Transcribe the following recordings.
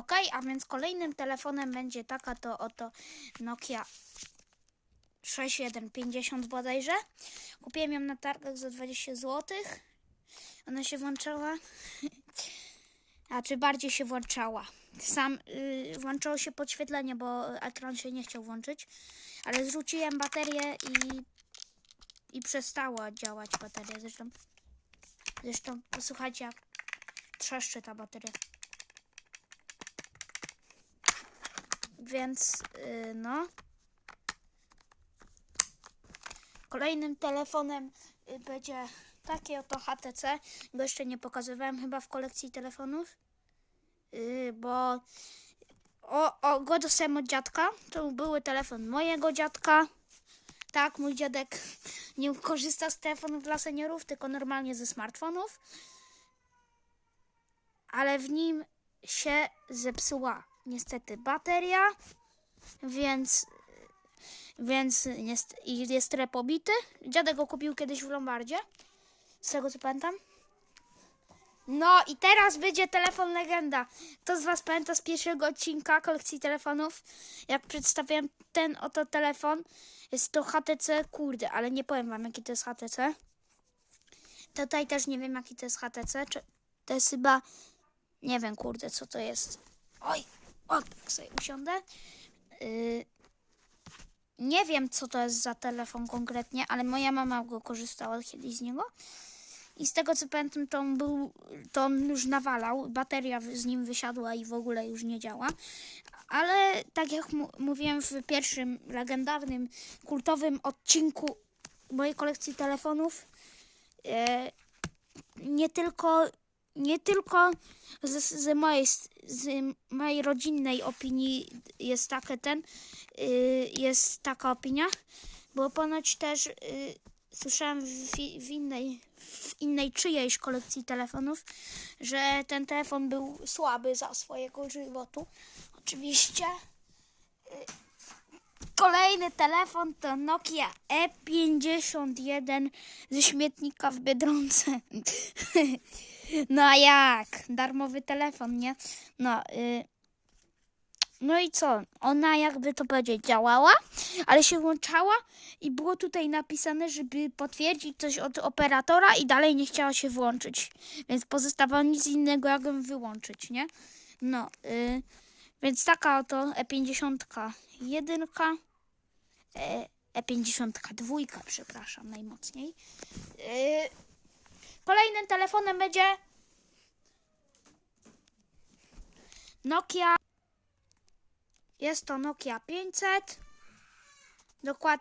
Ok, a więc kolejnym telefonem będzie taka to oto Nokia 6150 bodajże. Kupiłem ją na targach za 20 zł. Ona się włączała. A czy bardziej się włączała? Sam y, włączało się podświetlenie, bo ekran się nie chciał włączyć. Ale zrzuciłem baterię i, i przestała działać bateria. Zresztą, zresztą posłuchajcie, jak trzeszczy ta bateria. Więc y, no. Kolejnym telefonem y, będzie takie oto HTC. Go jeszcze nie pokazywałem chyba w kolekcji telefonów. Y, bo o, o, go dostałem od dziadka. To był telefon mojego dziadka. Tak, mój dziadek nie korzysta z telefonów dla seniorów, tylko normalnie ze smartfonów. Ale w nim się zepsuła niestety bateria, więc więc jest, jest trochę pobity. Dziadek go kupił kiedyś w Lombardzie, z tego co pamiętam. No i teraz będzie telefon legenda. Kto z Was pamięta z pierwszego odcinka kolekcji telefonów, jak przedstawiałem ten oto telefon? Jest to HTC, kurde, ale nie powiem Wam jaki to jest HTC. Tutaj też nie wiem jaki to jest HTC, to jest chyba, nie wiem kurde co to jest. Oj, o, tak sobie usiądę. Yy, nie wiem, co to jest za telefon konkretnie, ale moja mama go korzystała kiedyś z niego. I z tego co pamiętam, to on, był, to on już nawalał, bateria z nim wysiadła i w ogóle już nie działa. Ale tak jak mówiłem w pierwszym legendarnym, kultowym odcinku mojej kolekcji telefonów, e, nie tylko, nie tylko z, z, mojej, z mojej rodzinnej opinii jest takie ten, y, jest taka opinia, bo ponoć też y, słyszałem w, w, innej, w innej czyjejś kolekcji telefonów, że ten telefon był słaby za swojego żywotu. Oczywiście. y, Kolejny telefon to Nokia E51 ze śmietnika w Biedronce. No a jak? Darmowy telefon, nie? No, y, no i co? Ona jakby to powiedzieć działała, ale się włączała i było tutaj napisane, żeby potwierdzić coś od operatora i dalej nie chciała się włączyć. Więc pozostawało nic innego, jak ją wyłączyć, nie? No, y, więc taka oto E50 jedynka, e, E50 dwójka, przepraszam, najmocniej. Y, kolejnym telefonem będzie Nokia jest to Nokia 500. Dokład...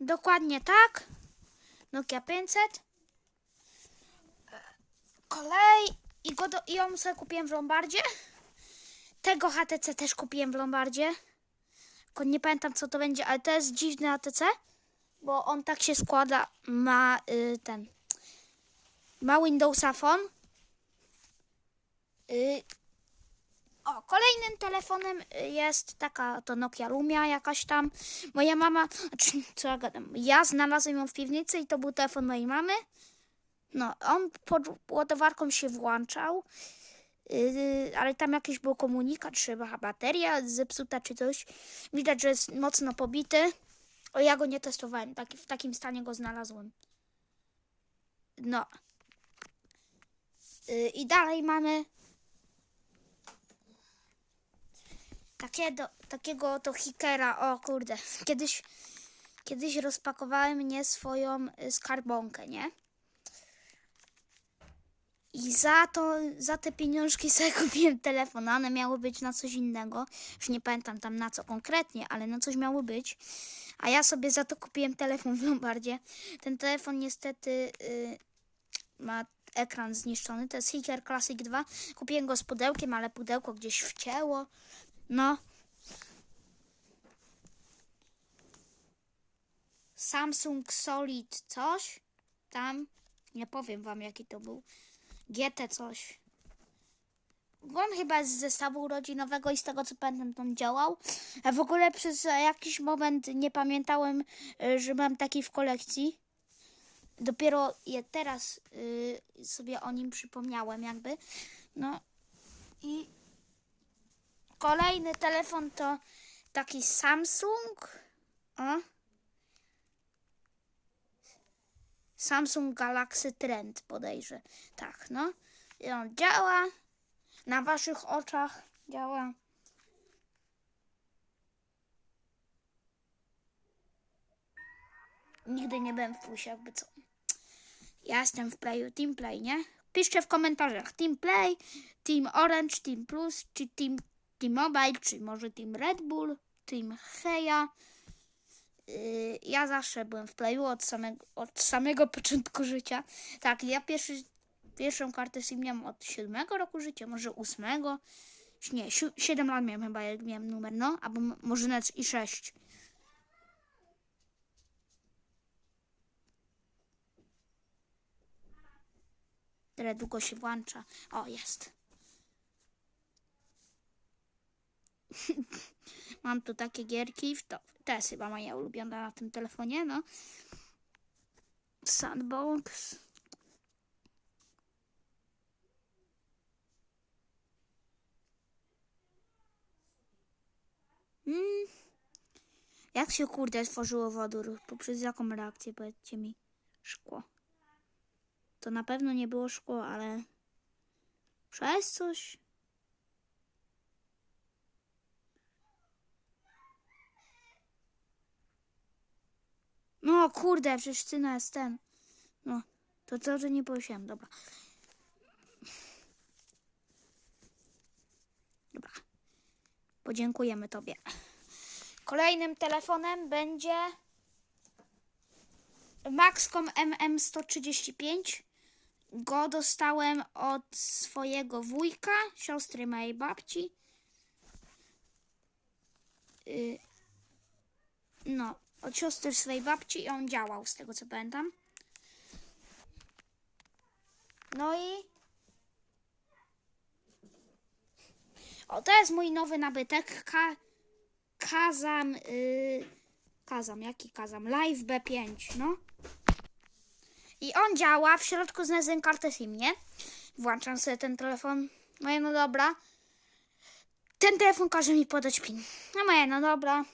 Dokładnie tak. Nokia 500. Kolej. I, go do... I ją sobie kupiłem w Lombardzie. Tego HTC też kupiłem w Lombardzie. Tylko nie pamiętam co to będzie, ale to jest dziwny HTC. Bo on tak się składa. Ma y, ten. Ma Windowsa Phone. Y, o, kolejnym telefonem y, jest taka to Nokia Lumia jakaś tam. Moja mama, znaczy, co ja gadam, ja znalazłem ją w piwnicy i to był telefon mojej mamy. No, on pod ładowarką się włączał, yy, ale tam jakiś był komunikat, chyba bateria zepsuta czy coś. Widać, że jest mocno pobity. O, ja go nie testowałem, taki, w takim stanie go znalazłem. No. Yy, I dalej mamy Takie do, takiego to hikera, o kurde, kiedyś, kiedyś rozpakowałem nie swoją y, skarbonkę, nie? I za to, za te pieniążki sobie kupiłem telefon, one miały być na coś innego. Już nie pamiętam tam na co konkretnie, ale na coś miały być. A ja sobie za to kupiłem telefon w Lombardzie. Ten telefon niestety y, ma ekran zniszczony. To jest Hiker Classic 2. Kupiłem go z pudełkiem, ale pudełko gdzieś wcięło. No. Samsung Solid coś. Tam. Nie powiem wam jaki to był. GT coś. On chyba jest z zestawu urodzinowego i z tego co pamiętam on działał. A w ogóle przez jakiś moment nie pamiętałem, y, że mam taki w kolekcji. Dopiero je teraz y, sobie o nim przypomniałem jakby. No i Kolejny telefon to taki Samsung. O. Samsung Galaxy Trend podejrzę. Tak, no. I on działa. Na waszych oczach działa. Nigdy nie byłem w plusie, jakby co. Ja jestem w Playu Team Play, nie? Piszcie w komentarzach Team Play, Team Orange, Team Plus, czy Team, team Mobile, czy może Team Red Bull, Team Heja. Yy, ja zawsze byłem w Playu od samego, od samego początku życia. Tak, ja pierwszy, pierwszą kartę SIM miałem od siódmego roku życia, może ósmego. Nie, si- siedem lat miałem chyba, jak miałem numer, no, albo może nawet i sześć. Tyle długo się włącza. O, jest. Mam tu takie gierki. To, to jest chyba moja ulubiona na tym telefonie, no. Sandbox. Mm. Jak się kurde tworzyło wodór? Poprzez jaką reakcję, powiedzcie mi? Szkło. To na pewno nie było szkło, ale przez coś. No kurde, przecież syna jest ten. No, to to, że nie powiedziałem, dobra. Dobra. Podziękujemy tobie. Kolejnym telefonem będzie Maxcom MM135. Go dostałem od swojego wujka, siostry mojej babci. Y, no, od siostry swojej babci i on działał, z tego co pamiętam. No i. O, to jest mój nowy nabytek. Ka Kazam. Y Kazam, jaki Kazam? Live B5, no. I on działa, w środku znalazłem kartę SIM, nie? Włączam sobie ten telefon. I no dobra. Ten telefon każe mi podać PIN. No moje, no dobra.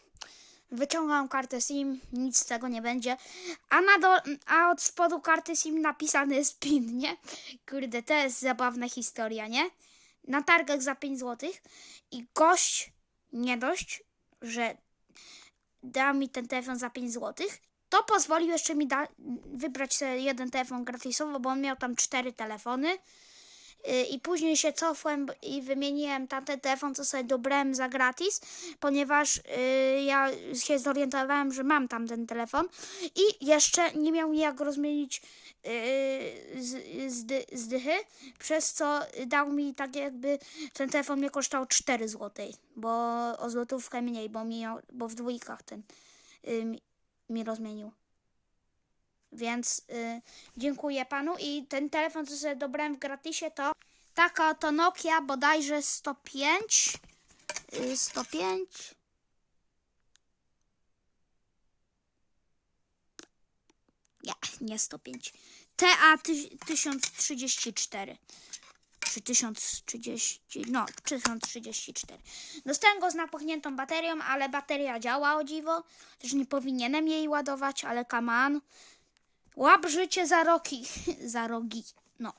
Wyciągam kartę SIM, nic z tego nie będzie. A, na do, a od spodu karty SIM napisany jest PIN, nie? Kurde, to jest zabawna historia, nie? Na targach za 5 zł. I gość, nie dość, że dał mi ten telefon za 5 zł, to pozwolił jeszcze mi wybrać sobie jeden telefon gratisowo, bo on miał tam cztery telefony. Yy, I później się cofłem i wymieniłem tamten telefon, co sobie dobrałem za gratis, ponieważ yy, ja się zorientowałem, że mam tam ten telefon i jeszcze nie miał jak rozmienić yy, z, z, przez co dał mi tak jakby ten telefon mnie kosztował 4 zł, bo o złotówkę mniej, bo, mi, bo w dwójkach ten mi, mi rozmienił. Więc y, dziękuję panu i ten telefon, co sobie dobrałem w gratisie, to taka oto Nokia bodajże 105. Y, 105. Nie, nie 105. TA ty- 1034. Czy 1030, no 1034. Dostałem go z napuchniętą baterią, ale bateria działa o dziwo. Też nie powinienem jej ładować, ale on. Łap życie za roki. za rogi. No.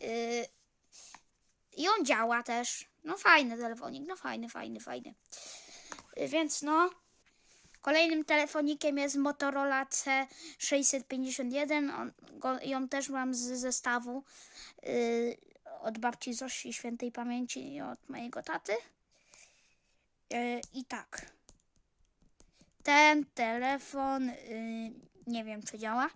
Yy, I on działa też. No fajny telefonik, no fajny, fajny, fajny. Yy, więc no. Kolejnym telefonikiem jest Motorola C651 on, go, on też mam z zestawu yy, od babci Zosi świętej pamięci i od mojego taty. Yy, I tak. Ten telefon yy, nie wiem czy działa.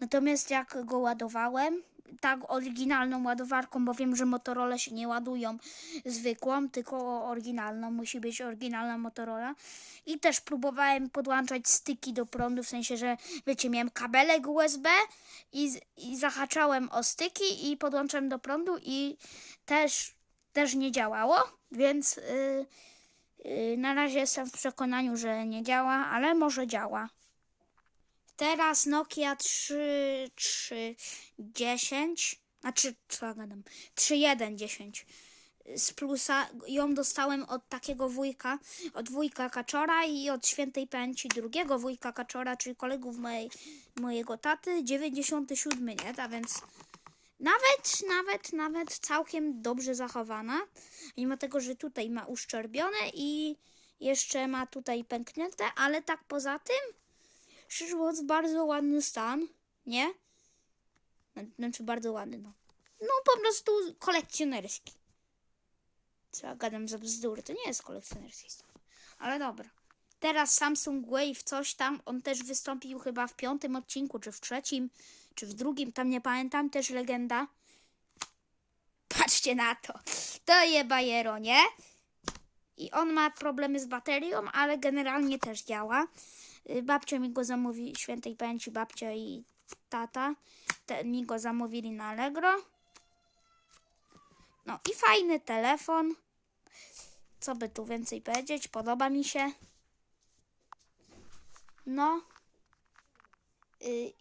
Natomiast jak go ładowałem, tak oryginalną ładowarką, bo wiem, że Motorola się nie ładują zwykłą, tylko oryginalną, musi być oryginalna Motorola. I też próbowałem podłączać styki do prądu, w sensie, że wiecie, miałem kabelek USB i, i zahaczałem o styki i podłączałem do prądu i też, też nie działało, więc yy, na razie jestem w przekonaniu, że nie działa, ale może działa. Teraz Nokia 3310, znaczy co ja gadam, 3110. z plusa. Ją dostałem od takiego wujka, od wujka Kaczora i od świętej pamięci drugiego wujka Kaczora, czyli kolegów mojej, mojego taty, 97, nie? A więc nawet, nawet, nawet całkiem dobrze zachowana. Mimo tego, że tutaj ma uszczerbione i jeszcze ma tutaj pęknięte, ale tak poza tym, szczerze mówiąc, bardzo ładny stan, nie? Znaczy bardzo ładny, no. No po prostu kolekcjonerski. Co ja gadam za bzdury, to nie jest kolekcjonerski stan. Ale dobra. Teraz Samsung Wave coś tam, on też wystąpił chyba w piątym odcinku, czy w trzecim, czy w drugim, tam nie pamiętam, też legenda. Patrzcie na to. To je bajero, nie? I on ma problemy z baterią, ale generalnie też działa. Y, Babcia mi go zamówi, świętej pamięci babcia i tata. Te, mi go zamówili na Allegro. No i fajny telefon. Co by tu więcej powiedzieć? Podoba mi się. No. Y,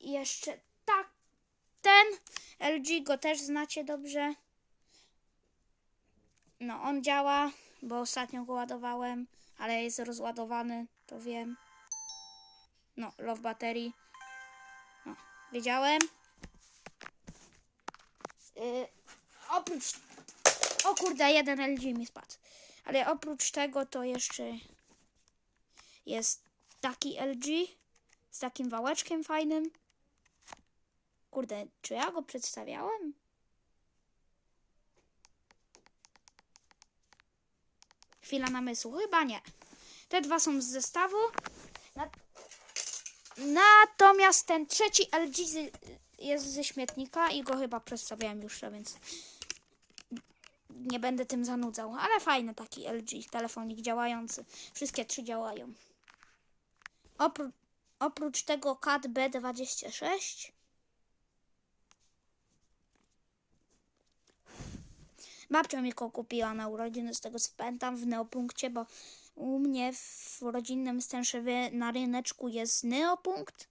jeszcze tak. Ten LG go też znacie dobrze. No, on działa, bo ostatnio go ładowałem, ale jest rozładowany, to wiem. No, love battery. No, wiedziałem. Yy, oprócz. O kurde, jeden LG mi spadł. Ale oprócz tego to jeszcze jest taki LG z takim wałeczkiem fajnym. Kurde, czy ja go przedstawiałem? Chwila namysłu. Chyba nie. Te dwa są z zestawu. Na... Natomiast ten trzeci LG jest ze śmietnika i go chyba przedstawiałem już, więc nie będę tym zanudzał. Ale fajny taki LG, telefonik działający. Wszystkie trzy działają. Opró... Oprócz tego CAT B26 Babcia mi go kupiła na urodziny, z tego co pamiętam, w Neopunkcie, bo u mnie w rodzinnym Stęszewie na ryneczku jest Neopunkt.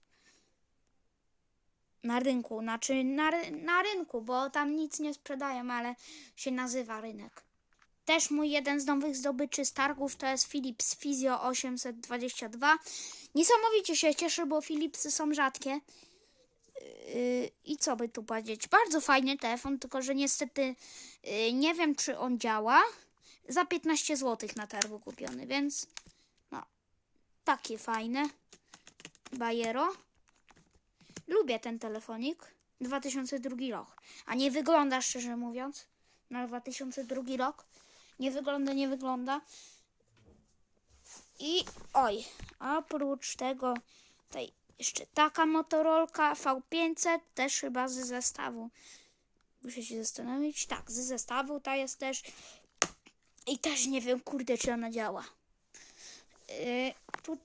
Na rynku, znaczy na, na rynku, bo tam nic nie sprzedają, ale się nazywa rynek. Też mój jeden z nowych zdobyczy z targów to jest Philips Physio 822. Niesamowicie się cieszę, bo Philipsy są rzadkie. Yy, I co by tu powiedzieć? Bardzo fajny telefon, tylko że niestety yy, nie wiem, czy on działa. Za 15 zł na targu kupiony, więc no, takie fajne. Bajero. Lubię ten telefonik. 2002 rok. A nie wygląda, szczerze mówiąc, na 2002 rok. Nie wygląda, nie wygląda. I oj, oprócz tego tutaj jeszcze taka motorolka V500, też chyba z zestawu. Muszę się zastanowić. Tak, z zestawu ta jest też. I też nie wiem, kurde, czy ona działa. Yy, tu...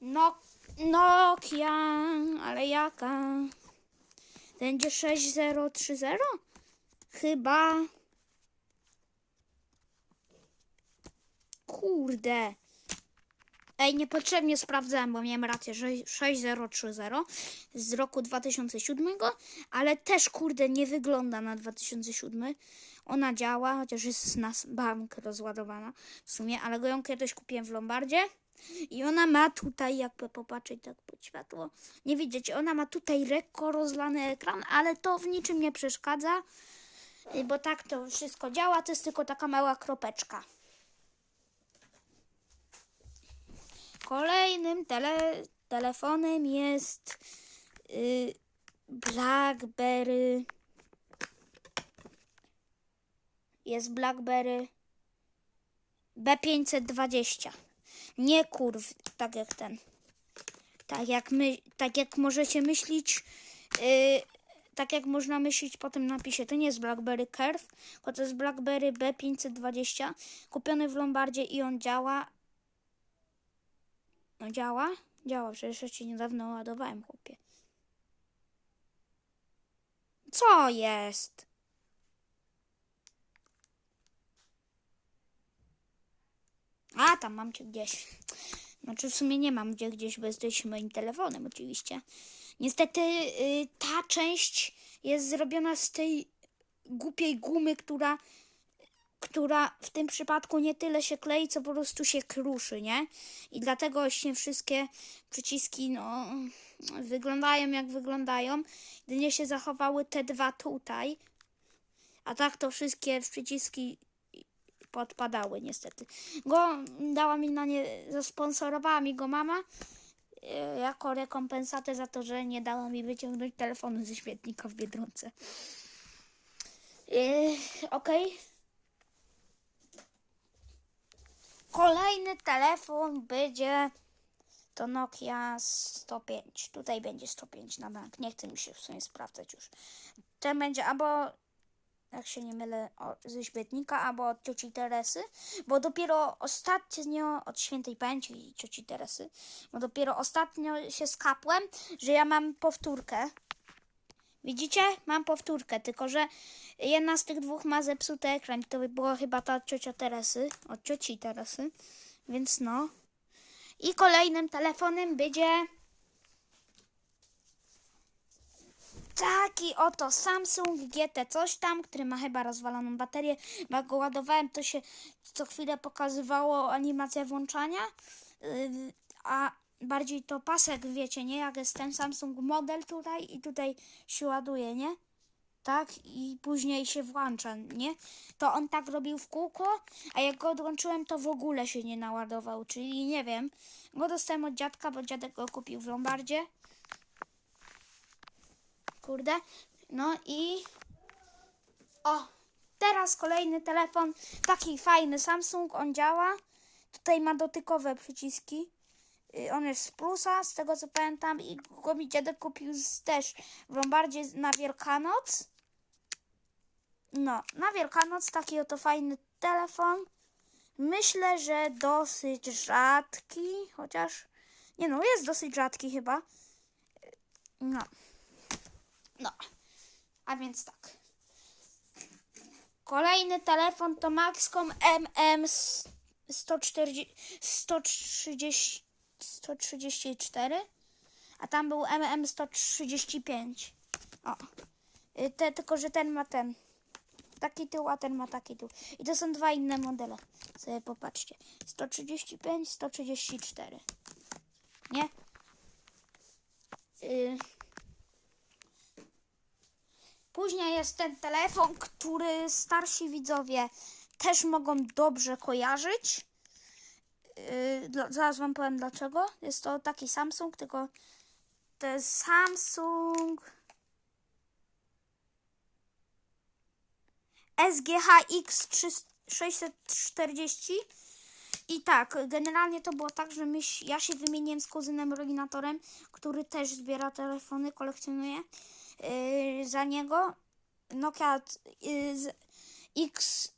No, Nokia, ale jaka? Będzie 6030? Chyba. Kurde. Ej, niepotrzebnie sprawdzałem, bo miałem rację, że 6030 z roku 2007, ale też kurde nie wygląda na 2007. Ona działa, chociaż jest na bank rozładowana w sumie, ale go ją kiedyś kupiłem w Lombardzie. I ona ma tutaj, jakby popatrzeć tak pod światło, nie widzieć, ona ma tutaj lekko rozlany ekran, ale to w niczym nie przeszkadza, bo tak to wszystko działa, to jest tylko taka mała kropeczka. Kolejnym tele, telefonem jest y, BlackBerry. Jest BlackBerry B520. Nie kurw, tak jak ten. Tak jak my, tak jak możecie myśleć, y, tak jak można myśleć po tym napisie, to nie jest BlackBerry Curve, to jest BlackBerry B520, kupiony w Lombardzie i on działa, no działa? Działa, przecież ja ci niedawno ładowałem, chłopie. Co jest? A, tam mam cię gdzieś. Znaczy w sumie nie mam gdzie gdzieś, bo jesteś moim telefonem oczywiście. Niestety y, ta część jest zrobiona z tej głupiej gumy, która, która w tym przypadku nie tyle się klei, co po prostu się kruszy, nie? I dlatego właśnie wszystkie przyciski, no, wyglądają jak wyglądają. Jedynie się zachowały te dwa tutaj, a tak to wszystkie przyciski podpadały niestety. Go dała mi na nie, zasponsorowała mi go mama e, jako rekompensatę za to, że nie dała mi wyciągnąć telefonu ze śmietnika w Biedronce. Yy, Okej. Kolejny telefon będzie to Nokia 105. Tutaj będzie 105 na bank. Nie chce mi się w sumie sprawdzać już. Ten będzie albo, jak się nie mylę, ze śmietnika, albo od cioci Teresy, bo dopiero ostatnio, od świętej pamięci cioci Teresy, bo dopiero ostatnio się skapłem, że ja mam powtórkę. Widzicie? Mam powtórkę, tylko że jedna z tych dwóch ma zepsuty ekran. To by była chyba ta ciocia Teresy, od cioci Teresy, więc no. I kolejnym telefonem będzie taki oto Samsung GT coś tam, który ma chyba rozwaloną baterię. Bo go ładowałem, to się co chwilę pokazywało animacja włączania, yy, a bardziej to pasek, wiecie, nie? Jak jest ten Samsung model tutaj i tutaj się ładuje, nie? Tak? I później się włącza, nie? To on tak robił w kółko, a jak go odłączyłem, to w ogóle się nie naładował, czyli nie wiem. Go dostałem od dziadka, bo dziadek go kupił w Lombardzie. Kurde. No i... O! Teraz kolejny telefon, taki fajny Samsung, on działa. Tutaj ma dotykowe przyciski. On jest z plusa, z tego co pamiętam, i go mi dziadek kupił z, też w Lombardzie na Wielkanoc. No, na Wielkanoc taki oto fajny telefon. Myślę, że dosyć rzadki, chociaż nie no, jest dosyć rzadki chyba. No. No. A więc tak. Kolejny telefon to Maxcom MM 140, 130, 134, a tam był MM 135. O. Y, Te, tylko, że ten ma ten taki tył, a ten ma taki tył. I to są dwa inne modele. Sobie popatrzcie. 135, 134. Nie? Y, Później jest ten telefon, który starsi widzowie też mogą dobrze kojarzyć. Yy, dla- zaraz wam powiem dlaczego. Jest to taki Samsung, tylko to jest Samsung SGH X640. I tak, generalnie to było tak, że my, ja się wymieniłem z kuzynem Rolinatorem, który też zbiera telefony, kolekcjonuje yy, za niego. Nokia yy, X,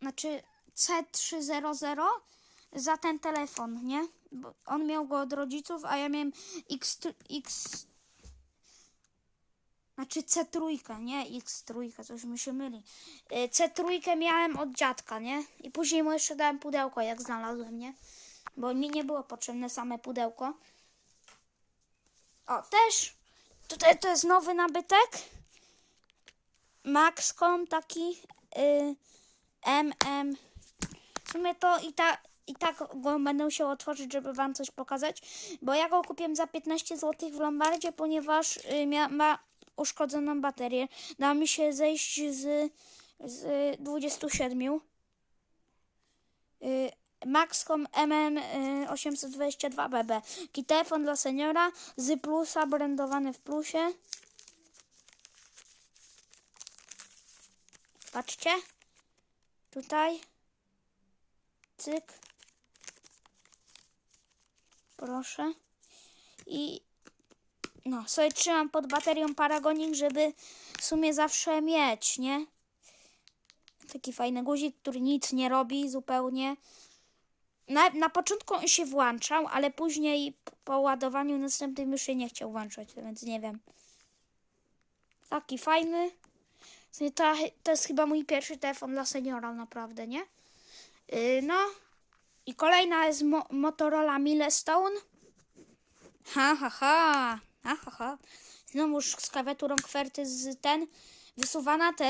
znaczy C300 za ten telefon, nie? Bo on miał go od rodziców, a ja miałem X, X znaczy C3, nie X3, coś mi się myli. Y, C3 miałem od dziadka, nie? I później mu jeszcze dałem pudełko, jak znalazłem, nie? Bo mi nie było potrzebne same pudełko. O, też. Tutaj to jest nowy nabytek. Maxcom taki y, MM. W sumie to i, ta, i tak go będę musiał otworzyć, żeby wam coś pokazać. Bo ja go kupiłem za 15 zł w Lombardzie, ponieważ y, mia, ma uszkodzoną baterię. Da mi się zejść z, z 27. Y, Maxcom MM822BB. Taki telefon dla seniora z plusa, brandowany w plusie. Patrzcie. Tutaj. Cyk. Proszę. I no, sobie trzymam pod baterią Paragonik, żeby w sumie zawsze mieć, nie? Taki fajny guzik, który nic nie robi zupełnie. Na, na początku on się włączał, ale później po ładowaniu następnej myszy nie chciał włączać, więc nie wiem. Taki fajny. To, to jest chyba mój pierwszy telefon dla seniora, naprawdę, nie? Yy, no. I kolejna jest mo Motorola Milestone. Ha, ha, ha. Ha, ha, ha. Znowuż z klawiaturą kwerty z ten wysuwana te